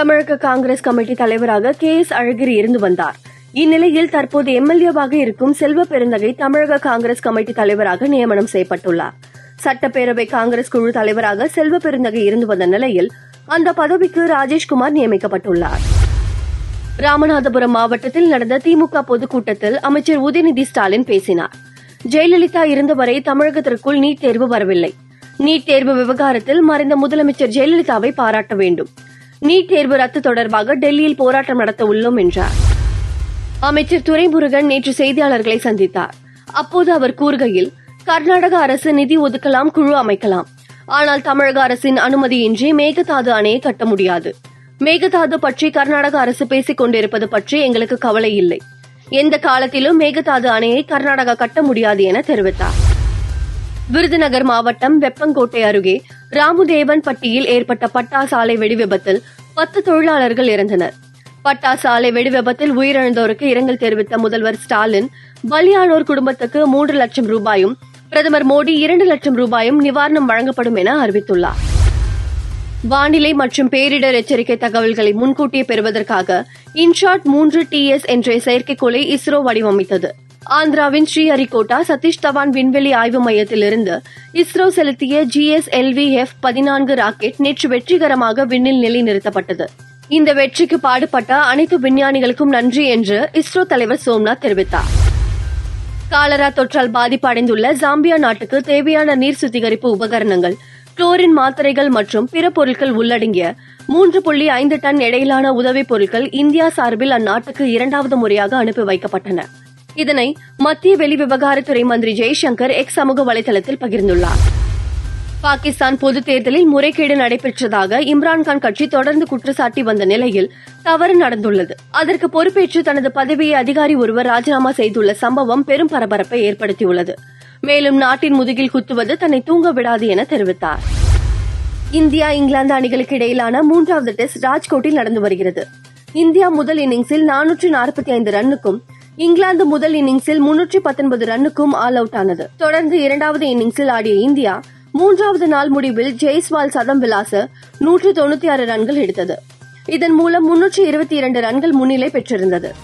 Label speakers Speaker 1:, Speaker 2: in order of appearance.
Speaker 1: தமிழக காங்கிரஸ் கமிட்டி தலைவராக K S அழகிரி இருந்து வந்தார். இந்நிலையில் தற்போது எம்எல்ஏவாக இருக்கும் செல்வ பெருந்தகை தமிழக காங்கிரஸ் கமிட்டி தலைவராக நியமனம் செய்யப்பட்டுள்ளார். சட்டப்பேரவை காங்கிரஸ் குழு தலைவராக செல்வ பெருந்தகை இருந்து வந்த நிலையில் அந்த பதவிக்கு ராஜேஷ்குமார் நியமிக்கப்பட்டுள்ளார். ராமநாதபுரம் மாவட்டத்தில் நடந்த திமுக பொதுக்கூட்டத்தில் அமைச்சர் உதயநிதி ஸ்டாலின் பேசினார். ஜெயலலிதா இருந்தவரை தமிழகத்திற்குள் நீட் தேர்வு வரவில்லை. நீட் தேர்வு விவகாரத்தில் மறைந்த முதலமைச்சர் ஜெயலலிதாவை பாராட்ட வேண்டும். நீட் தேர்வு ரத்து தொடர்பாக டெல்லியில் போராட்டம் நடத்த உள்ளோம் என்றார். அமைச்சர் துரைமுருகன் நேற்று செய்தியாளர்களை சந்தித்தார். அப்போது அவர் கூறுகையில் கர்நாடக அரசு நிதி ஒதுக்கலாம் குழு அமைக்கலாம். ஆனால் தமிழக அரசின் அனுமதியின்றி மேகதாது அணையை கட்ட முடியாது. மேகதாது பற்றி கர்நாடக அரசு பேசிக் கொண்டிருப்பது பற்றி எங்களுக்கு கவலை இல்லை. எந்த காலத்திலும் மேகதாது அணையை கர்நாடகா கட்ட முடியாது என தெரிவித்தார். விருதுநகர் மாவட்டம் வெப்பங்கோட்டை அருகே ராமுதேவன் பட்டியில் ஏற்பட்ட பட்டா சாலை வெடிவிபத்தில் பத்து தொழிலாளர்கள் இறந்தனர். பட்டா சாலை வெடிவிபத்தில் உயிரிழந்தோருக்கு இரங்கல் தெரிவித்த முதல்வர் ஸ்டாலின் பலியானோர் குடும்பத்துக்கு மூன்று லட்சம் ரூபாயும் பிரதமர் மோடி இரண்டு லட்சம் ரூபாயும் நிவாரணம் வழங்கப்படும் என அறிவித்துள்ளார். வானிலை மற்றும் பேரிடர் எச்சரிக்கை தகவல்களை முன்கூட்டியே பெறுவதற்காக இன்ஷாட் மூன்று டிஎஸ் என்ற செயற்கைக்கோளை இஸ்ரோ வடிவமைத்தது. ஆந்திராவின் ஸ்ரீஹரிகோட்டா சதீஷ் தவான் விண்வெளி ஆய்வு மையத்திலிருந்து இஸ்ரோ செலுத்திய ஜிஎஸ்எல்வி எஃப் பதினான்கு ராக்கெட் நேற்று வெற்றிகரமாக விண்ணில் நிலைநிறுத்தப்பட்டது. இந்த வெற்றிக்கு பாடுபட்ட அனைத்து விஞ்ஞானிகளுக்கும் நன்றி என்று இஸ்ரோ தலைவர் சோம்நாத் தெரிவித்தார். காலரா தொற்றால் பாதிப்பு அடைந்துள்ள ஜாம்பியா நாட்டுக்கு தேவையான நீர் சுத்திகரிப்பு உபகரணங்கள் குளோரின் மாத்திரைகள் மற்றும் பிற பொருட்கள் உள்ளடங்கிய மூன்று புள்ளி ஐந்து டன் எடையிலான உதவிப் பொருட்கள் இந்தியா சார்பில் அந்நாட்டுக்கு இரண்டாவது முறையாக அனுப்பி வைக்கப்பட்டன. இதனை மத்திய வெளி விவகாரத்துறை மந்திரி ஜெய்சங்கர் எக்ஸ் சமூக வலைதளத்தில் பகிர்ந்துள்ளார். பாகிஸ்தான் பொதுத் தேர்தலில் முறைகேடு நடைபெற்றதாக இம்ரான்கான் கட்சி தொடர்ந்து குற்றச்சாட்டி வந்த நிலையில் தவறு நடந்துள்ளது. அதற்கு பொறுப்பேற்று தனது பதவியை அதிகாரி ஒருவர் ராஜினாமா செய்துள்ள சம்பவம் பெரும் பரபரப்பை ஏற்படுத்தியுள்ளது. மேலும் நாட்டின் முதுகில் குத்துவது தன்னை தூங்க விடாது என தெரிவித்தார். இந்தியா இங்கிலாந்து அணிகளுக்கு இடையிலான மூன்றாவது டெஸ்ட் ராஜ்கோட்டில் நடந்து வருகிறது. இந்தியா முதல் இன்னிங்ஸில் நானூற்று நாற்பத்தி ஐந்து ரன்னுக்கும் இங்கிலாந்து முதல் இன்னிங்ஸில் முன்னூற்றி பத்தொன்பது ரன்னுக்கும் ஆல் அவுட் ஆனது. தொடர்ந்து இரண்டாவது இன்னிங்ஸில் ஆடிய இந்தியா மூன்றாவது நாள் முடிவில் ஜெய்ஸ்வால் சதம் விலாச நூற்று தொண்ணூத்தி ஆறு ரன்கள் எடுத்தது. இதன் மூலம் முன்னூற்றி இருபத்தி இரண்டு ரன்கள் முன்னிலை பெற்றிருந்தது.